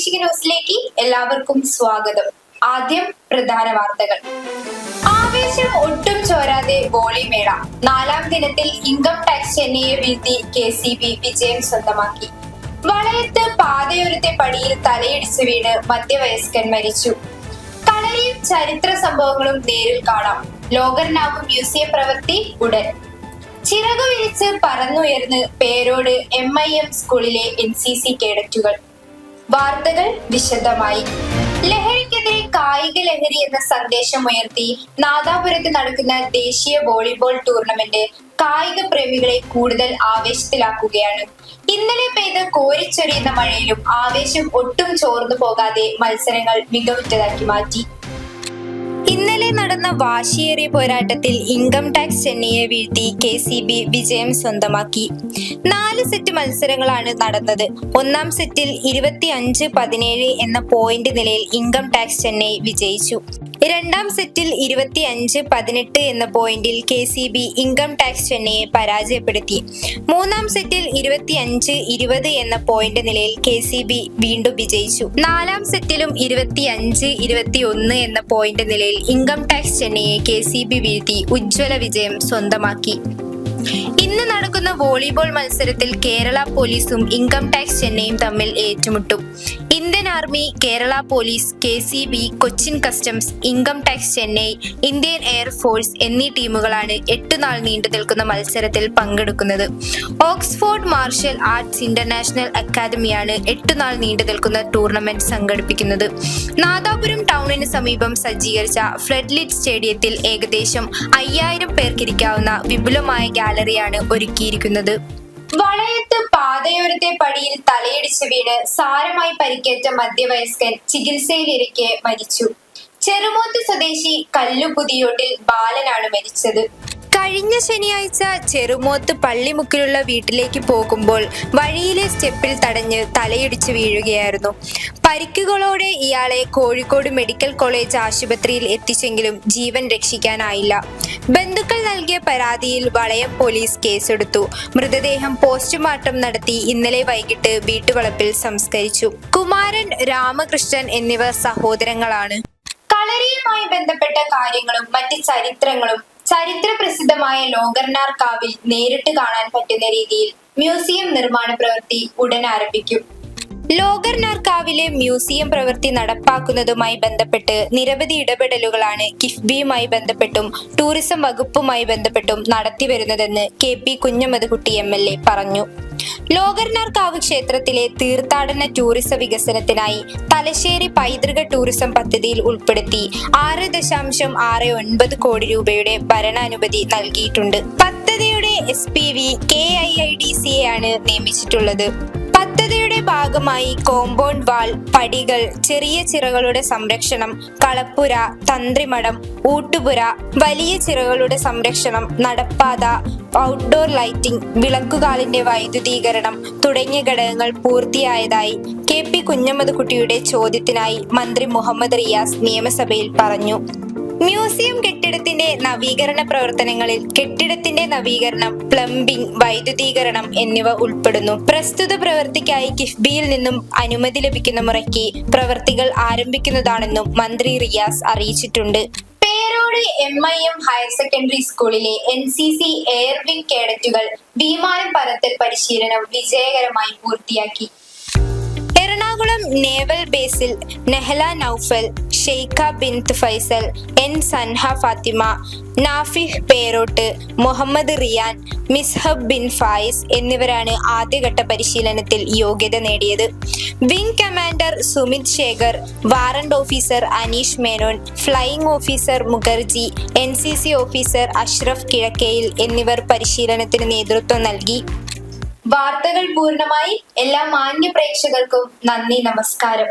പ്രാദേശിക ന്യൂസിലേക്ക് എല്ലാവർക്കും സ്വാഗതം. ആദ്യം പ്രധാന വാർത്തകൾ. ആവേശം ഒട്ടും ചോരാതെ വോളിമേള നാലാം ദിനത്തിൽ ഇൻകം ടാക്സ് ചെന്നൈയെ വീഴ്ത്തി കെ സി ബി വിജയം സ്വന്തമാക്കി. വളയത്ത് പാതയോരത്തെ പടിയിൽ തലയിടിച്ച് വീണ് മധ്യവയസ്കൻ മരിച്ചു. കളരിയും ചരിത്ര സംഭവങ്ങളും നേരിൽ കാണാം. ലോകർനാവ് മ്യൂസിയം പ്രവൃത്തി ഉടൻ. ചിറകു വിരിച്ച് പറന്നുയർന്ന് പേരോട് എം ഐ എം സ്കൂളിലെ എൻ സി സി കേഡറ്റുകൾ വാർത്തകൾ വിശദമായി. ലഹരിക്കെതിരെ കായിക ലഹരി എന്ന സന്ദേശം ഉയർത്തി നാദാപുരത്ത് നടക്കുന്ന ദേശീയ വോളിബോൾ ടൂർണമെന്റ് കായിക പ്രേമികളെ കൂടുതൽ ആവേശത്തിലാക്കുകയാണ്. ഇന്നലെ പെയ്ത കോരിച്ചൊരിയുന്ന മഴയിലും ആവേശം ഒട്ടും ചോർന്നു പോകാതെ മത്സരങ്ങൾ മികവുറ്റതാക്കി മാറ്റി. ഇന്നലെ നടന്ന വാശിയേറിയ പോരാട്ടത്തിൽ ഇൻകം ടാക്സ് ചെന്നൈയെ വീഴ്ത്തി കെ സി ബി വിജയം സ്വന്തമാക്കി. നാല് സെറ്റ് മത്സരങ്ങളാണ് നടന്നത്. ഒന്നാം സെറ്റിൽ ഇരുപത്തി അഞ്ച് പതിനേഴ് എന്ന പോയിന്റ് നിലയിൽ ഇൻകം ടാക്സ് ചെന്നൈ വിജയിച്ചു. രണ്ടാം സെറ്റിൽ ഇരുപത്തി അഞ്ച് പതിനെട്ട് എന്ന പോയിന്റിൽ K C B income tax ചെന്നൈയെ പരാജയപ്പെടുത്തി. മൂന്നാം സെറ്റിൽ ഇരുപത്തി അഞ്ച് ഇരുപത് എന്ന പോയിന്റ് നിലയിൽ കെ സി ബി വീണ്ടും വിജയിച്ചു. നാലാം സെറ്റിലും ഇരുപത്തി അഞ്ച് ഇരുപത്തി ഒന്ന് എന്ന പോയിന്റ് നിലയിൽ ഇൻകം ടാക്സ് ചെന്നൈയെ കെ സി ബി വീഴ്ത്തി ഉജ്ജ്വല വിജയം സ്വന്തമാക്കി. ഇന്ന് നടക്കുന്ന വോളിബോൾ മത്സരത്തിൽ കേരള പോലീസും ഇൻകം ടാക്സ് ചെന്നൈയും തമ്മിൽ ഏറ്റുമുട്ടും. Indian army Kerala police K C B Cochin customs income tax Chennai Indian air force എന്നീ ടീമുകളാണ് എട്ട് നാൾ നീണ്ടു നിൽക്കുന്ന മത്സരത്തിൽ പങ്കെടുക്കുന്നത്. ഓക്സ്ഫോർഡ് മാർഷൽ ആർട്സ് ഇന്റർനാഷണൽ അക്കാദമിയാണ് എട്ട് നാൾ നീണ്ടു നിൽക്കുന്ന ടൂർണമെന്റ് സംഘടിപ്പിക്കുന്നത്. നാദാപുരം ടൗണിന് സമീപം സജ്ജീകരിച്ച ഫ്ലഡ്ലിറ്റ് സ്റ്റേഡിയത്തിൽ ഏകദേശം അയ്യായിരം പേർക്കിരിക്കാവുന്ന വിപുലമായ ഗാലറിയാണ് ഒരുക്കിയിരിക്കുന്നത്. വളയത്ത് പാതയോരത്തെ പടിയിൽ തലയിടിച്ച് വീണ് സാരമായി പരിക്കേറ്റ മധ്യവയസ്കൻ ചികിത്സയിലിരിക്കെ മരിച്ചു. ചെറുമോത്ത് സ്വദേശി കല്ലുപുതിയോട്ടിൽ ബാലനാണ് മരിച്ചത്. കഴിഞ്ഞ ശനിയാഴ്ച ചെറുമോത്ത് പള്ളിമുക്കിലുള്ള വീട്ടിലേക്ക് പോകുമ്പോൾ വഴിയിലെ സ്റ്റെപ്പിൽ തടഞ്ഞ് തലയിടിച്ച് വീഴുകയായിരുന്നു. പരിക്കുകളോടെ ഇയാളെ കോഴിക്കോട് മെഡിക്കൽ കോളേജ് ആശുപത്രിയിൽ എത്തിച്ചെങ്കിലും ജീവൻ രക്ഷിക്കാനായില്ല. ബന്ധുക്കൾ നൽകിയ പരാതിയിൽ വളയം പോലീസ് കേസെടുത്തു. മൃതദേഹം പോസ്റ്റ്മോർട്ടം നടത്തി ഇന്നലെ വൈകിട്ട് വീട്ടുവളപ്പിൽ സംസ്കരിച്ചു. കുമാരൻ രാമകൃഷ്ണൻ എന്നിവർ സഹോദരങ്ങളാണ്. കളരിയുമായി ബന്ധപ്പെട്ട കാര്യങ്ങളും മറ്റ് ചരിത്രങ്ങളും ചരിത്ര പ്രസിദ്ധമായ ലോകർനാർ കാവിൽ നേരിട്ട് കാണാൻ പറ്റുന്ന രീതിയിൽ മ്യൂസിയം നിർമ്മാണ പ്രവൃത്തി ഉടൻ ആരംഭിക്കും. ലോകർനാർ കാവിലെ മ്യൂസിയം പ്രവൃത്തി നടപ്പാക്കുന്നതുമായി ബന്ധപ്പെട്ട് നിരവധി ഇടപെടലുകളാണ് കിഫ്ബിയുമായി ബന്ധപ്പെട്ടും ടൂറിസം വകുപ്പുമായി ബന്ധപ്പെട്ടും നടത്തിവരുന്നതെന്ന് K P Kunhammadkutty M L A പറഞ്ഞു. ലോകർനാർ കാവ് ക്ഷേത്രത്തിലെ തീർത്ഥാടന ടൂറിസം വികസനത്തിനായി തലശ്ശേരി പൈതൃക ടൂറിസം പദ്ധതിയിൽ ഉൾപ്പെടുത്തി ആറ് ദശാംശം ആറ് ഒൻപത് കോടി രൂപയുടെ ഭരണാനുമതി നൽകിയിട്ടുണ്ട്. പദ്ധതിയുടെ S P V K I I D C ആണ് നിയമിച്ചിട്ടുള്ളത്. പദ്ധതിയുടെ ഭാഗമായി കോമ്പൗണ്ട് വാൾ പടികൾ ചെറിയ ചിറകളുടെ സംരക്ഷണം കളപ്പുര തന്ത്രിമഠം ഊട്ടുപുര വലിയ ചിറകളുടെ സംരക്ഷണം നടപ്പാത ഔട്ട്ഡോർ ലൈറ്റിംഗ് വിളക്കുകാലിന്റെ വൈദ്യുതീകരണം തുടങ്ങിയ ഘടകങ്ങൾ പൂർത്തിയായതായി കെ പി കുഞ്ഞമ്മദ് കുട്ടിയുടെ ചോദ്യത്തിനായി മന്ത്രി മുഹമ്മദ് റിയാസ് നിയമസഭയിൽ പറഞ്ഞു. മ്യൂസിയം കെട്ടിടത്തിന്റെ നവീകരണ പ്രവർത്തനങ്ങളിൽ കെട്ടിടത്തിന്റെ നവീകരണം പ്ലംബിംഗ് വൈദ്യുതീകരണം എന്നിവ ഉൾപ്പെടുന്നു. പ്രസ്തുത പ്രവൃത്തിക്കായി കിഫ്ബിയിൽ നിന്നും അനുമതി ലഭിക്കുന്ന മുറയ്ക്ക് പ്രവൃത്തികൾ ആരംഭിക്കുന്നതാണെന്നും മന്ത്രി റിയാസ് അറിയിച്ചിട്ടുണ്ട്. Perode M I M higher secondary സ്കൂളിലെ N C C air wing കേഡറ്റുകൾ വിമാനം പറത്തൽ പരിശീലനം വിജയകരമായി പൂർത്തിയാക്കി. എറണാകുളം നേവൽ ബേസിൽ നെഹ്ല നൌഫൽ ഷെയ്ഖ ബിൻത് ഫൈസൽ എൻ സൻഹ ഫാത്തിമ നാഫിഹ് പേരോട്ട് മുഹമ്മദ് റിയാൻ മിസ്ഹബ് ബിൻ ഫായിസ് എന്നിവരാണ് ആദ്യഘട്ട പരിശീലനത്തിൽ യോഗ്യത നേടിയത്. Wing commander Sumit Shekhar warrant officer Aneesh Menon flying officer Mukherjee N C C officer Ashraf Kizhakkeyil എന്നിവർ പരിശീലനത്തിന് നേതൃത്വം നൽകി. വാർത്തകൾ പൂർണമായി എല്ലാ മാന്യ പ്രേക്ഷകർക്കും നന്ദി നമസ്കാരം.